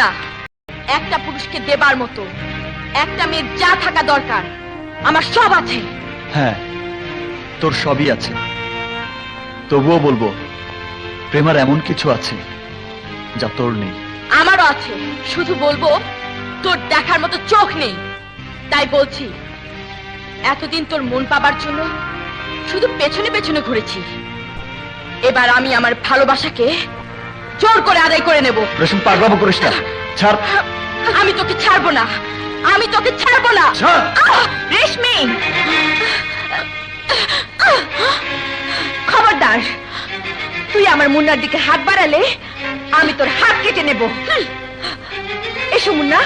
না। একটা পুরুষকে দেবার মতো। একটা মেয়ের যা থাকা দরকার আমার সব আছে। হ্যাঁ তোর সবই আছে। তবুও বলব প্রেমার এমন কিছু আছে যা তোর নেই। আমারও আছে। শুধু বলব তোর দেখার মতো চোখ নেই। তাই বলছি এতদিন তোর মন পাবার জন্য শুধু পেছনে পেছনে ঘুরেছি। এবার আমি আমার ভালোবাসাকে জোর করে আদায় করে নেব। রেশম পাগলামো করিস না। ছাড়। আমি তোকে ছাড়বো না। আমি তোকে ছাড়বো না। ছাড়। আহ, রেশমি। খবরদার তুই আমার মুন্নার দিকে হাত বাড়ালে আমি তোর হাত কেটে নেব। এসো মুন্না।